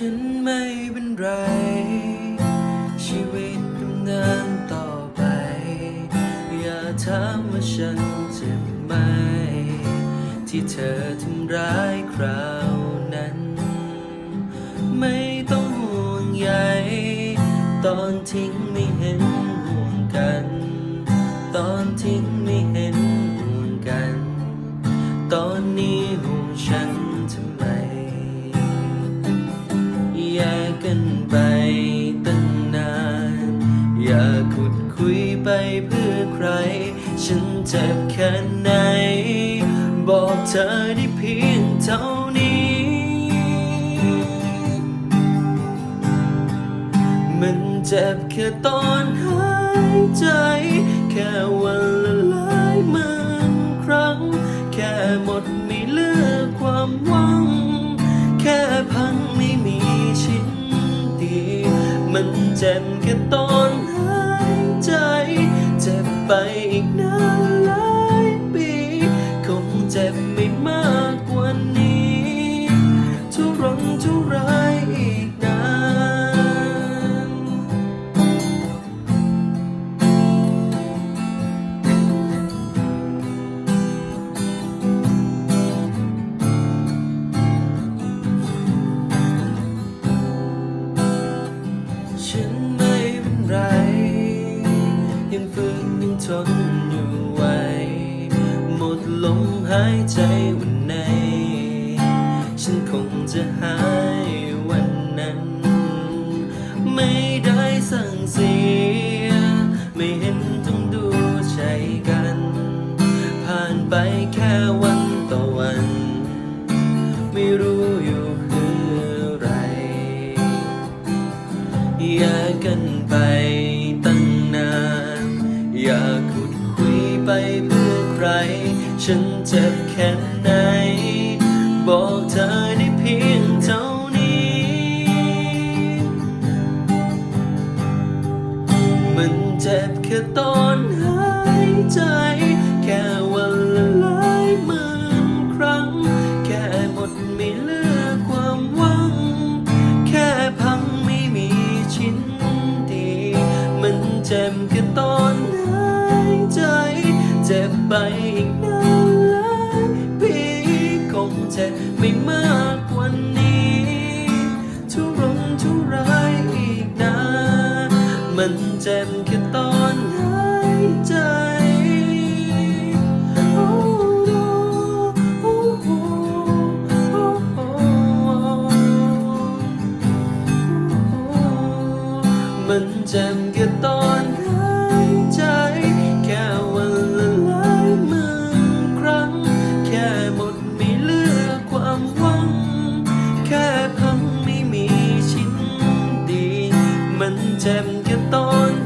ฉันไม่เป็นไร ชีวิตดำเนินต่อไป อย่าถามว่าฉันเจ็บไหม ที่เธอทำร้ายคราวนั้น ไม่ต้องห่วงใยตอนทิ้งไม่เห็นห่วงกัน ตอนทิ้ง คุยไปเพื่อใคร ฉันเจ็บแค่ไหน บอกเธอได้เพียงเท่านี้ มันเจ็บแค่ตอนหายใจ แค่วันละหลายหมื่นครั้ง แค่หมดไม่เหลือความหวัง แค่พังไม่มีชิ้นดี มันเจ็บแค่ตอน ไทนอยู่ไหวหมดลมหายใจวันไหน ฉันคงจะหายวันนั้น ไม่ได้สั่งเสีย ไม่เห็นต้องดูใจกัน ผ่านไปแค่วันต่อวัน ไม่รู้อยู่คืออะไรแยกกันไปตั้งนานอยาขุ ฉันเจ็บแค่ไหน บอกเธอได้เพียงเท่านี้ มันเจ็บแค่ตอนหายใจ แค่วันละหลายหมื่นครั้ง แค่หมดไม่เหลือความหวัง แค่พังไม่มีชิ้นดี มันเจ็บแค่ตอนหายใจ เจ็บไปอีก เจ็บไม่มากกว่านี้ ทุรนทุรายอีกนานมันเจ็บแค่ตอนหายใจโอ้โอ้โอ้โอ้โอ้มัน 渐越多。